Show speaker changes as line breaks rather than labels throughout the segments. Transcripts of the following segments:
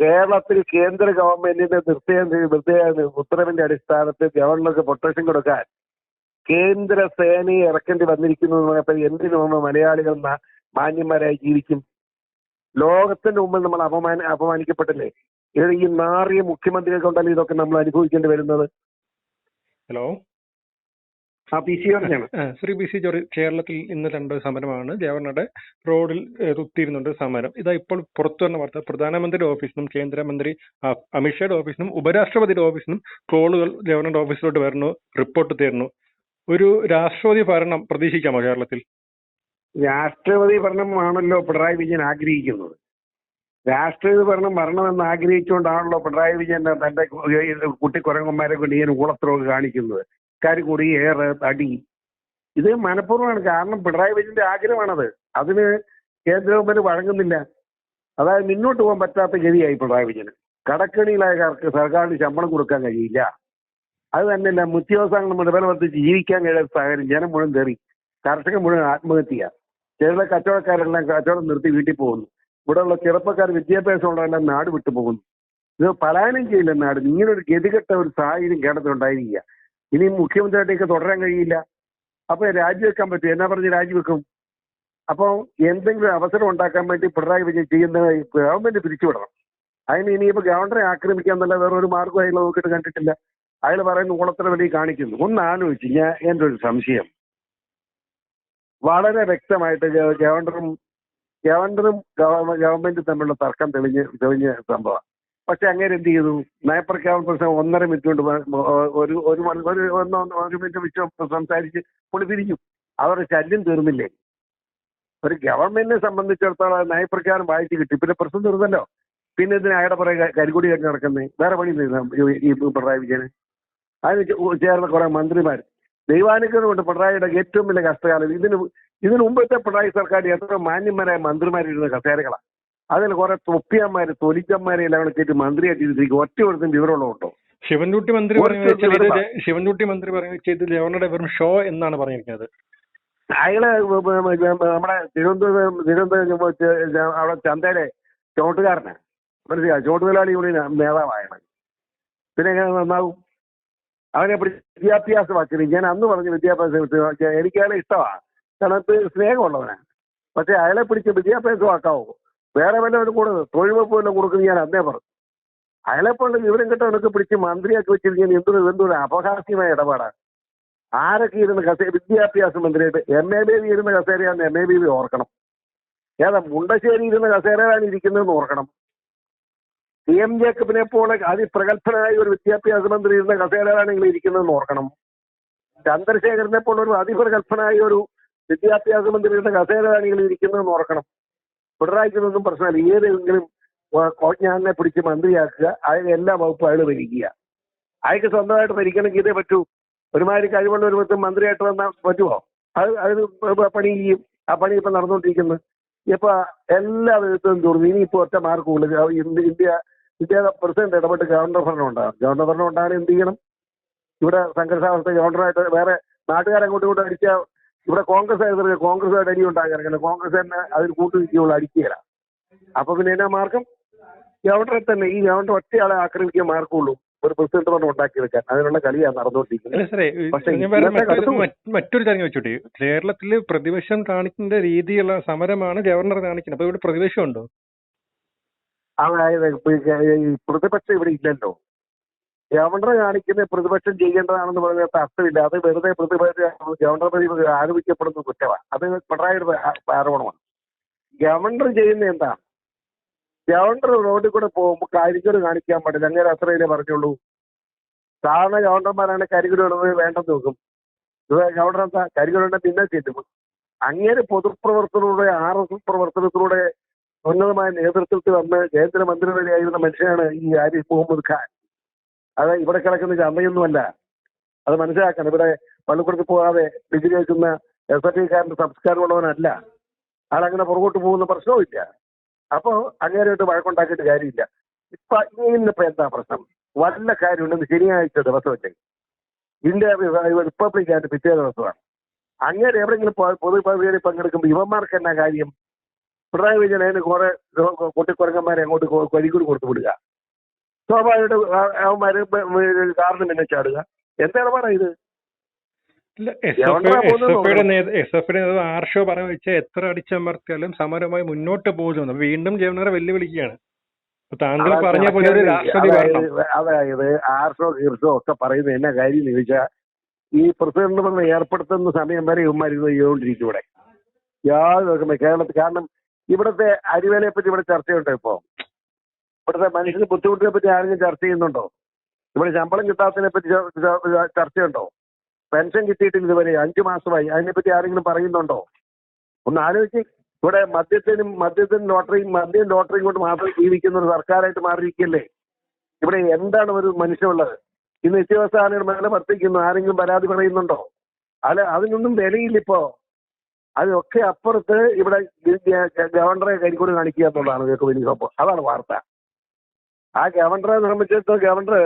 കേരളത്തിൽ കേന്ദ്ര ഗവൺമെന്റിന്റെ നിർദ്ദേശ നിർദ്ദേശ ഉത്തരവിന്റെ അടിസ്ഥാനത്തിൽ ഗവർണർക്ക് പ്രൊട്ടക്ഷൻ കൊടുക്കാൻ കേന്ദ്ര സേനയെ ഇറക്കേണ്ടി വന്നിരിക്കുന്നു എന്ന് പറഞ്ഞപ്പോൾ എന്തിനു മലയാളികൾ മാന്യന്മാരായി ജീവിക്കും? ലോകത്തിന്റെ മുമ്പിൽ നമ്മൾ അപമാന അപമാനിക്കപ്പെട്ടില്ലേ? ഇത് ഈ നാറിയ മുഖ്യമന്ത്രിയെ കൊണ്ടല്ലേ ഇതൊക്കെ നമ്മൾ അനുഭവിക്കേണ്ടി വരുന്നത്?
ഹലോ?
ആ P C
Shri B C George കേരളത്തിൽ ഇന്ന് രണ്ട് സമരമാണ്. ഗവർണറുടെ റോഡിൽ കുത്തിയിരുന്നുണ്ട് സമരം. ഇതാ ഇപ്പോൾ പുറത്തു വന്ന വാർത്ത. പ്രധാനമന്ത്രിയുടെ ഓഫീസിനും കേന്ദ്രമന്ത്രി അമിത്ഷായുടെ ഓഫീസിനും ഉപരാഷ്ട്രപതിയുടെ ഓഫീസിനും കോളുകൾ ഗവർണറുടെ ഓഫീസിലോട്ട് വരുന്നു റിപ്പോർട്ട് തരുന്നു. ഒരു രാഷ്ട്രപതി ഭരണം പ്രതീക്ഷിക്കാമോ കേരളത്തിൽ?
രാഷ്ട്രപതി ഭരണമാണല്ലോ പിണറായി വിജയൻ ആഗ്രഹിക്കുന്നത്. രാഷ്ട്രപതി ഭരണം വരണമെന്ന് ആഗ്രഹിച്ചുകൊണ്ടാണല്ലോ പിണറായി വിജയൻ തന്റെ കുട്ടിക്കുരങ്ങന്മാരെ കൊണ്ട് ഇങ്ങനെ ഊളത്രോക്ക് കാണിക്കുന്നത്. കരികുടി ഏറ് തടി. ഇത് മനഃപൂർവമാണ്. കാരണം പിണറായി വിജയന്റെ ആഗ്രഹമാണത്. അതിന് കേന്ദ്ര ഗവൺമെന്റ് വഴങ്ങുന്നില്ല. അതായത് മുന്നോട്ട് പോകാൻ പറ്റാത്ത ഗതിയായി പിണറായി വിജയന്. കടക്കണിയിലായവർക്ക് സർക്കാരിന് ശമ്പളം കൊടുക്കാൻ കഴിയില്ല. അത് തന്നെയല്ല വില വർദ്ധിച്ച് ജീവിക്കാൻ കഴിയാത്ത സാഹചര്യം ജനം മുഴുവൻ കയറി. കർഷകൻ മുഴുവൻ ആത്മഹത്യ. ചില കച്ചവടക്കാരെല്ലാം കച്ചവടം നിർത്തി വീട്ടിൽ പോകുന്നു. ഇവിടെയുള്ള ചെറുപ്പക്കാർ വിദ്യാഭ്യാസമുള്ളവരെല്ലാം നാട് വിട്ടു പോകുന്നു. ഇത് പലായനം ചെയ്യില്ല നാട്. ഇങ്ങനൊരു ഗതികെട്ട ഒരു സാഹചര്യം കേരളത്തിലുണ്ടായിരിക്കുക ഇനി മുഖ്യമന്ത്രിയായിട്ടേക്ക് തുടരാൻ കഴിയില്ല. അപ്പൊ രാജിവെക്കാൻ പറ്റും എന്നാ പറഞ്ഞ് രാജിവെക്കും? അപ്പോൾ എന്തെങ്കിലും അവസരം ഉണ്ടാക്കാൻ വേണ്ടി പിണറായി വിജയൻ ചെയ്യുന്ന ഗവൺമെന്റ് പിരിച്ചുവിടണം. അതിന് ഇനിയിപ്പോ ഗവർണറെ ആക്രമിക്കാൻ നല്ല വേറെ ഒരു മാർഗം അയാൾ നോക്കിയിട്ട് കണ്ടിട്ടില്ല. അയാൾ പറയുന്ന ഓണത്തിന് വേണ്ടി കാണിക്കുന്നു. ഒന്ന് ആലോചിച്ച് ഞാൻ എന്റെ ഒരു സംശയം. വളരെ വ്യക്തമായിട്ട് ഗവർണറും ഗവർണറും ഗവൺമെന്റ് തമ്മിലുള്ള തർക്കം തെളിഞ്ഞ് തെളിഞ്ഞ സംഭവം പക്ഷെ അങ്ങനെ എന്ത് ചെയ്തു? നയപ്രഖ്യാപന പ്രശ്നം ഒന്നര മിനിറ്റ് കൊണ്ട് ഒരു ഒരു ഒന്ന് ഒരു മിനിറ്റ് വെച്ച് സംസാരിച്ച് പുള്ളി പിരിഞ്ഞു അവരുടെ ശല്യം തീർന്നില്ലേ? ഒരു ഗവൺമെന്റിനെ സംബന്ധിച്ചിടത്തോളം നയപ്രഖ്യാപനം വായിച്ച് കിട്ടി. പിന്നെ പ്രശ്നം തീർന്നല്ലോ. പിന്നെ ഇതിന് അയാളുടെ പുറകെ കരികൂടി കെട്ടി നടക്കുന്നത് വേറെ പണി ഈ- പിണറായി വിജയന് അതിന് ചേർന്ന കുറെ മന്ത്രിമാർ ദൈവാനുഗ്രഹം കൊണ്ട് പിണറായിയുടെ ഏറ്റവും വലിയ കഷ്ടകാലം. ഇതിന് ഇതിന് മുമ്പത്തെ പിണറായി സർക്കാർ എത്ര മാന്യന്മാരായ മന്ത്രിമാരിരുന്ന കസേരകളാണ് അതിൽ കുറെ തൊപ്പിയന്മാര് തൊലിച്ചന്മാരെ എല്ലാം കൂടെ കയറ്റി മന്ത്രിയായിട്ട് ഇരുത്തിരിക്കും ഒറ്റ ഒരുത്തും വിവരമുള്ളതുണ്ടോ
ശിവൻകുട്ടി മന്ത്രി പറഞ്ഞു ശിവൻകുട്ടി മന്ത്രി പറഞ്ഞു വെച്ചാൽ ഇത് വെറും ഷോ എന്നാണ് പറഞ്ഞിരിക്കുന്നത്.
അയാൾ നമ്മുടെ തിരുവനന്തപുരം തിരുവനന്തപുരം അവിടെ ചന്തയിലെ ചോട്ടുകാരനാണ് മനസ്സിലാ ചോട്ടുതൊഴിലാളി യൂണിയൻ നേതാവായാണ് പിന്നെ എങ്ങനെ നന്നാവും? അവനെ പിടിച്ച് വിദ്യാഭ്യാസമാക്കി ഞാൻ അന്ന് പറഞ്ഞു വിദ്യാഭ്യാസം എനിക്ക് അയാളെ ഇഷ്ടമാണ് കാരണം സ്നേഹമുള്ളവനാണ് പക്ഷെ അയാളെ പിടിച്ച് വിദ്യാഭ്യാസമാക്കാവോ വേറെ വല്ലവരും കൂടെ തൊഴിൽ വകുപ്പ് വല്ലതും കൊടുക്കുന്നത് ഞാൻ അന്നേ പറഞ്ഞു. അയാളെ പോലെ വിവരം കിട്ടവനൊക്കെ പിടിച്ച് മന്ത്രിയാക്കി വെച്ചിരിക്കുന്ന എന്തൊരു എന്തൊരു അപഹാസ്യമായ ഇടപാടാണ്. ആരൊക്കെ ഇരുന്ന് കസേ വിദ്യാഭ്യാസ മന്ത്രിയായിട്ട് എം എ ബേബി ഇരുന്ന കസേരയാന്ന് എം എ ബേബി ഓർക്കണം. ഏതാ മുണ്ടശ്ശേരി ഇരുന്ന കസേരയാണ് ഇരിക്കുന്നതെന്ന് ഓർക്കണം. സി എം ജേക്കബിനെ പോലെ അതിപ്രഗത്ഭനായ ഒരു വിദ്യാഭ്യാസ മന്ത്രി ഇരുന്ന കസേരയാണ് നിങ്ങൾ ഇരിക്കുന്നതെന്ന് ഓർക്കണം. ചന്ദ്രശേഖരനെ പോലെ ഒരു അതിപ്രഗത്ഭനായ ഒരു വിദ്യാഭ്യാസ മന്ത്രി ഇരുന്ന കസേരയാണ് നിങ്ങൾ ഇരിക്കുന്നതെന്ന് ഓർക്കണം. പിണറായിക്കൊന്നും പ്രശ്നമില്ല. ഏതെങ്കിലും കോജ്ഞാനെ പിടിച്ച് മന്ത്രിയാക്കുക. അതിന് എല്ലാ വകുപ്പും അയാൾ ഭരിക്കുക. അയാൾക്ക് സ്വന്തമായിട്ട് ഭരിക്കണമെങ്കിൽ ഇതേ പറ്റൂ. ഒരുമാതിരി കഴിവുള്ള ഒരു വ്യക്തി മന്ത്രിയായിട്ട് വന്നാൽ പറ്റുമോ? അത് അതിന് പണി ചെയ്യും. ആ പണി ഇപ്പൊ നടന്നുകൊണ്ടിരിക്കുന്നത് ഇപ്പൊ എല്ലാ വിധത്തിലും തീർന്നു ഇനിയിപ്പോ ഒറ്റ മാർക്കുള്ളൂ ഇന്ത്യ ഇന്ത്യ പ്രസിഡന്റ് ഇടപെട്ട് ഗവർണർ ഭരണം ഉണ്ടാകും ഗവർണർ ഭരണം ഉണ്ടാകാൻ എന്ത് ചെയ്യണം? ഇവിടെ സംഘർഷാവസ്ഥ ഗവർണറായിട്ട് വേറെ നാട്ടുകാരെ അങ്ങോട്ടും ഇങ്ങോട്ടും അടിച്ചാൽ ഇവിടെ കോൺഗ്രസ് ആയിരുന്നു കോൺഗ്രസുമായിട്ട് അടി ഉണ്ടാകാൻ കോൺഗ്രസ് തന്നെ അതിൽ കൂട്ടു നിൽക്കുകയുള്ളൂ അടിക്കുകയില്ല. അപ്പൊ പിന്നെ എന്നാ മാർഗം? ഗവർണറെ തന്നെ ഈ ഗവർണർ ഒറ്റയാളെ ആക്രമിക്കാൻ മാർക്കുള്ളൂ ഒരു പ്രസിഡന്റ് പറഞ്ഞു ഉണ്ടാക്കിയെടുക്കാൻ. അതിനുള്ള കളിയാണ് നടന്നുകൊണ്ടിരിക്കുന്നത്.
മറ്റൊരു കാര്യം ചോദിച്ചോട്ടെ? കേരളത്തിൽ പ്രതിപക്ഷം കാണിക്കുന്ന രീതിയുള്ള സമരമാണ് ഗവർണർ കാണിക്കുന്നത്. അപ്പൊ ഇവിടെ പ്രതിപക്ഷം ഉണ്ടോ?
അതായത് പ്രതിപക്ഷം ഇവിടെ ഇല്ലല്ലോ. ഗവർണർ കാണിക്കുന്ന പ്രതിപക്ഷം ചെയ്യേണ്ടതാണെന്ന് പറയുന്നത് അർത്ഥമില്ല അത് വെറുതെ പ്രതിപക്ഷം ഗവർണർ ആരോപിക്കപ്പെടുന്ന കുറ്റമാണ് അത് പിണറായിയുടെ ആരോപണമാണ്. ഗവർണർ ചെയ്യുന്ന എന്താ? ഗവർണർ റോഡിൽ കൂടെ പോകുമ്പോൾ കാര്യങ്ങൾ കാണിക്കാൻ പാടില്ല. അങ്ങനെ അത്രയിലേ പറഞ്ഞുള്ളൂ. സാധാരണ ഗവർണർമാരാണ് ഇടുന്നത് വേണ്ടെന്ന് നോക്കും. ഗവർണർ എന്താ? കരികട് പിന്നെ ചെല്ലും അങ്ങനെ പൊതുപ്രവർത്തനത്തിലൂടെ ആർ എസ് എസ് പ്രവർത്തനത്തിലൂടെ ഉന്നതമായ നേതൃത്വത്തിൽ വന്ന് കേന്ദ്രമന്ത്രി വരെയായിരുന്ന മനുഷ്യനാണ് ഈ ആരിഫ് മുഹമ്മദ് ഖാൻ അത് ഇവിടെ കിടക്കുന്ന ചന്തയൊന്നുമല്ല അത് മനസ്സിലാക്കണം. ഇവിടെ പള്ളിക്കൂടത്തിൽ പോകാതെ ഡിഗ്രി വയ്ക്കുന്ന എസ് എഫ് ഐക്കാരന്റെ സംസ്കാരമുള്ളവനല്ല ആളങ്ങനെ പുറകോട്ട് പോകുന്ന പ്രശ്നവുമില്ല. അപ്പോൾ അങ്ങേരായിട്ട് വഴക്കുണ്ടാക്കിയിട്ട് കാര്യമില്ല. ഇപ്പൊ ഇന്നിപ്പോ എന്താ പ്രശ്നം? വല്ല കാര്യമുണ്ടെന്ന് ശനിയാഴ്ച ദിവസം വെച്ചേ. ഇന്ത്യ റിപ്പബ്ലിക്കായിട്ട് പിറ്റേ ദിവസമാണ്. അങ്ങനെ എവിടെയെങ്കിലും പൊ- പൊതുപരിപാടി പങ്കെടുക്കുമ്പോൾ ഇവന്മാർക്ക് എന്നാ കാര്യം? പിണറായി വിജയൻ അതിന് കുറെ കുട്ടിക്കുരങ്ങന്മാരെ അങ്ങോട്ട് കൊ- കൊരിക്കൂടി കൊടുത്തു വിടുക. സ്വാഭാവികമായിട്ട് അവന്മാര് കാറിന് പിന്നെ ചാടുക. എന്താണ് ഇത്?
ആർഷോ പറഞ്ഞു വെച്ചാൽ എത്ര അടിച്ചമർത്തിയാലും സമരമായി മുന്നോട്ട് പോകുന്നു. വീണ്ടും ജവനറെ വെല്ലുവിളിക്കുകയാണ്. താങ്കൾ പറഞ്ഞ പോലെ ഒരു രാഷ്ട്രപതി
അതായത് ആർഷോ ഗീർഷോ ഒക്കെ പറയുന്ന എന്നാ കാര്യം ചോദിച്ചാൽ ഈ പ്രസിഡന്റ് പറഞ്ഞ ഏർപ്പെടുത്തുന്ന സമയം വരെ ഇവന്മാരിന്ന് ചെയ്തുകൊണ്ടിരിക്കും ഇവിടെ. യാതൊരു കേരളത്തിൽ കാരണം ഇവിടുത്തെ അരിവേലയെ പറ്റി ഇവിടെ ചർച്ചയുണ്ട് ഇപ്പോ? ഇവിടുത്തെ മനുഷ്യന് ബുദ്ധിമുട്ടിനെ പറ്റി ആരെങ്കിലും ചർച്ച ചെയ്യുന്നുണ്ടോ? ഇവിടെ ശമ്പളം കിട്ടാത്തതിനെ പറ്റി ചർച്ചയുണ്ടോ? പെൻഷൻ കിട്ടിയിട്ടില്ല ഇതുവരെ. അഞ്ചു മാസമായി. അതിനെപ്പറ്റി ആരെങ്കിലും പറയുന്നുണ്ടോ? ഒന്ന് ആലോചിച്ച് ഇവിടെ മദ്യത്തിനും മദ്യത്തിനും ലോട്ടറിയും മദ്യം ലോട്ടറിയും കൊണ്ട് മാത്രം ജീവിക്കുന്ന ഒരു സർക്കാരായിട്ട് മാറിയിരിക്കല്ലേ? ഇവിടെ എന്താണ് ഒരു മനുഷ്യനുള്ളത്? ഈ നിത്യവസ്ഥാനയുടെ മേലെ വർത്തിക്കുന്നു ആരെങ്കിലും പരാതി പറയുന്നുണ്ടോ? അല്ല അതിനൊന്നും വിലയില്ല ഇപ്പോ. അതൊക്കെ അപ്പുറത്ത് ഇവിടെ ഗവർണറെ കരിക്കൂടി കാണിക്കുക എന്നുള്ളതാണ് ഇതൊക്കെ വലിയ അതാണ് വാർത്ത. ആ ഗവർണറെ സംബന്ധിച്ചിടത്തോളം ഗവർണർ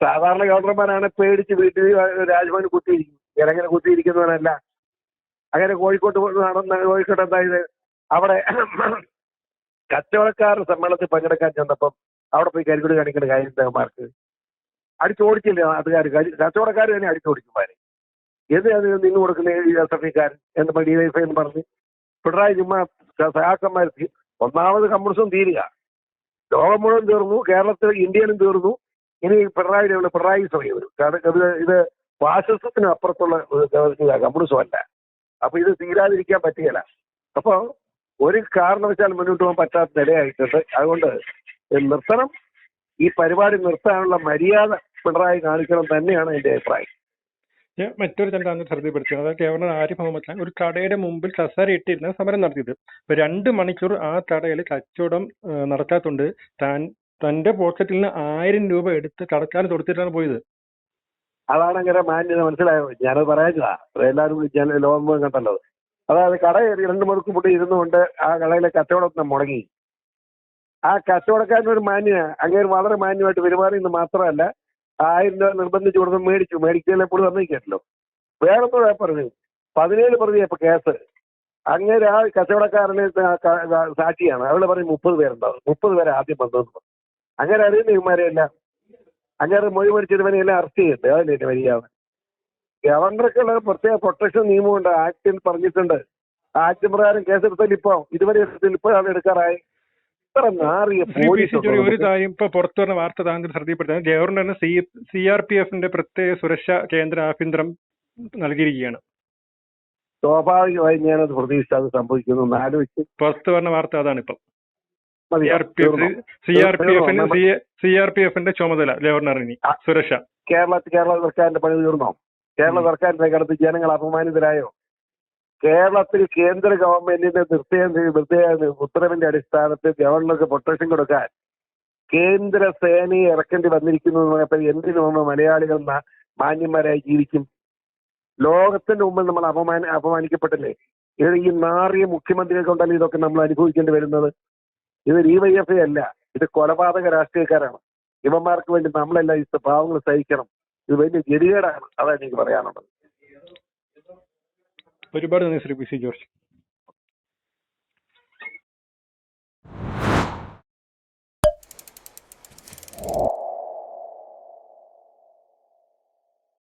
സാധാരണ ഗവർണർമാരാണ് പേടിച്ച് വീട്ടിൽ രാജ്ഭവന് കുത്തിയിരിക്കും ഇങ്ങനെ കുത്തിയിരിക്കുന്നവനല്ല അങ്ങനെ കോഴിക്കോട്ട് നടന്ന കോഴിക്കോട്ട് എന്തായത്? അവിടെ കച്ചവടക്കാരുടെ സമ്മേളനത്തിൽ പങ്കെടുക്കാൻ ചെന്നപ്പം അവിടെ പോയി കരിക്കുടി കാണിക്കേണ്ട കാര്യം എന്താമാർക്ക് അടിച്ചോടിച്ചില്ല നാട്ടുകാർ? കച്ചവടക്കാർ തന്നെ അടിച്ചോടിക്കുമാരെ എന്ത് അത് നിന്ന് കൊടുക്കുന്ന ഈ എസ് എഫ് എന്ന് ഡി വൈഫ് എന്ന് പറഞ്ഞ് പിണറായി ചുമ്മാ സഹാക്കന്മാർ ഒന്നാമത് കമ്മ്യൂണിസം തീരുക. ലോകം മുഴുവൻ തീർന്നു കേരളത്തിൽ ഇന്ത്യയിലും തീർന്നു. ഇനി പിണറായി ഉള്ള പിണറായി സമയം വരും. കാരണം ഇത് ഇത് ഫാസിസത്തിന് അപ്പുറത്തുള്ള കമ്മ്യൂണിസം അല്ല അപ്പൊ ഇത് തീരാതിരിക്കാൻ പറ്റുകയില്ല. അപ്പൊ ഒരു കാരണവശാൽ മുന്നോട്ട് പോകാൻ പറ്റാത്ത നിലയായിട്ടുണ്ട്. അതുകൊണ്ട് നിർത്തണം. ഈ പരിപാടി നിർത്താനുള്ള മര്യാദ പിണറായി കാണിക്കണം തന്നെയാണ് എന്റെ അഭിപ്രായം.
ഞാൻ മറ്റൊരു താങ്കൾ ശ്രദ്ധപ്പെടുത്തിയത് അതായത് ഗവർണർ ആരിഫ് മുഹമ്മദ് ഖാൻ ഒരു കടയുടെ മുമ്പിൽ കസേര ഇട്ടിരുന്ന സമരം നടത്തിയത്. ഇപ്പൊ രണ്ട് മണിക്കൂർ ആ കടയിൽ കച്ചവടം നടത്താത്തോണ്ട് താൻ തന്റെ പോക്കറ്റിൽ നിന്ന് ആയിരം രൂപ എടുത്ത് കടക്കാരൻ കൊടുത്തിട്ടാണ് പോയത്.
അതാണ് അങ്ങനെ മാന്യത മനസ്സിലായോ? ഞാനത് പറയാ എല്ലാവരും ജന- ലോകം മുഴുവൻ കണ്ടല്ലോ. അതായത് കട രണ്ട് മുറുക്ക് ഇരുന്നു ഇരുന്നുകൊണ്ട് ആ കടയിലെ കച്ചവടം മുടങ്ങി. ആ കച്ചവടക്കാരൻ ഒരു മാന്യ അങ്ങനെ വളരെ മാന്യമായിട്ട് പെരുമാറിയെന്ന് മാത്രമല്ല ആയിരം രൂപ നിർബന്ധിച്ച് കൊടുത്ത് മേടിച്ചു. എപ്പോഴും വന്നിരിക്കല്ലോ വേറെ പറഞ്ഞു. പതിനേഴ് പ്രതി ഇപ്പൊ കേസ്. അങ്ങനെ ആ കച്ചവടക്കാരന് സാക്ഷിയാണ്. അവൾ പറഞ്ഞു മുപ്പത് പേരുണ്ടാവും. മുപ്പത് പേരെ ആദ്യം വന്നതെന്ന് അങ്ങനെ അറിയുന്ന ഇവന്മാരെല്ലാം അങ്ങനെ മൊഴി മരിച്ചിരുന്നവനെ എല്ലാം അറസ്റ്റ് ചെയ്യട്ടെ എന്റെ മര്യാദ ഗവർണർക്കുള്ള പ്രത്യേക പ്രൊട്ടക്ഷൻ നിയമമുണ്ട്. ആക്ടിൽ പറഞ്ഞിട്ടുണ്ട്. ആക്ട് പ്രകാരം കേസെടുത്താൽ ഇപ്പൊ ഇതുവരെ ഇപ്പോഴാണ് എടുക്കാറായി.
ഒരു? കാര്യം ഇപ്പൊ പുറത്തു വന്ന വാർത്ത താങ്കൾ ശ്രദ്ധപ്പെടുത്തുന്നത് ഗവർണറിന് സി സി ആർ പി എഫിന്റെ പ്രത്യേക സുരക്ഷാ കേന്ദ്ര ആഭ്യന്തരം നൽകിയിരിക്കുകയാണ്.
സ്വാഭാവികമായി അത് പ്രതീക്ഷിച്ചത് സംഭവിക്കുന്നു എന്ന് ആലോചിച്ച്
പുറത്തു വന്ന വാർത്ത അതാണ് ഇപ്പം. സി ആർ പി എഫിന് സി ആർ പി എഫിന്റെ ചുമതല ഗവർണറിന് സുരക്ഷ.
കേരളത്തിൽ കേരള സർക്കാരിന്റെ പണി തീർന്നോ? കേരള. സർക്കാരിന്റെ കടത്ത് ജനങ്ങൾ അപമാനിതരായോ? കേരളത്തിൽ കേന്ദ്ര ഗവൺമെന്റിന്റെ നിർദ്ദേശ നിർദ്ദേശ ഉത്തരവിന്റെ അടിസ്ഥാനത്തിൽ ഗവർണർക്ക് പ്രൊട്ടക്ഷൻ കൊടുക്കാൻ കേന്ദ്ര സേനയെ ഇറക്കേണ്ടി വന്നിരിക്കുന്നു എന്ന് പറഞ്ഞപ്പോൾ എന്തിനു മലയാളികൾ മാന്യന്മാരായി ജീവിക്കും? ലോകത്തിന്റെ മുമ്പിൽ നമ്മൾ അപമാന അപമാനിക്കപ്പെട്ടില്ലേ? ഇത് ഈ നാറിയ മുഖ്യമന്ത്രിയെ കൊണ്ടല്ല ഇതൊക്കെ നമ്മൾ അനുഭവിക്കേണ്ടി വരുന്നത്? ഇത് ഡിവൈഎഫ്ഐ അല്ല. ഇത് കൊലപാതക രാഷ്ട്രീയക്കാരാണ്. ഇവന്മാർക്ക് വേണ്ടി നമ്മളെല്ലാം ഈ സ്വഭാവങ്ങൾ സഹിക്കണം. ഇത് വലിയ ഗതികേടാണ്. അതാണ് എനിക്ക് പറയാനുള്ളത്.
ഒരുപാട് നന്ദി ശ്രീ പി സി ജോർജ്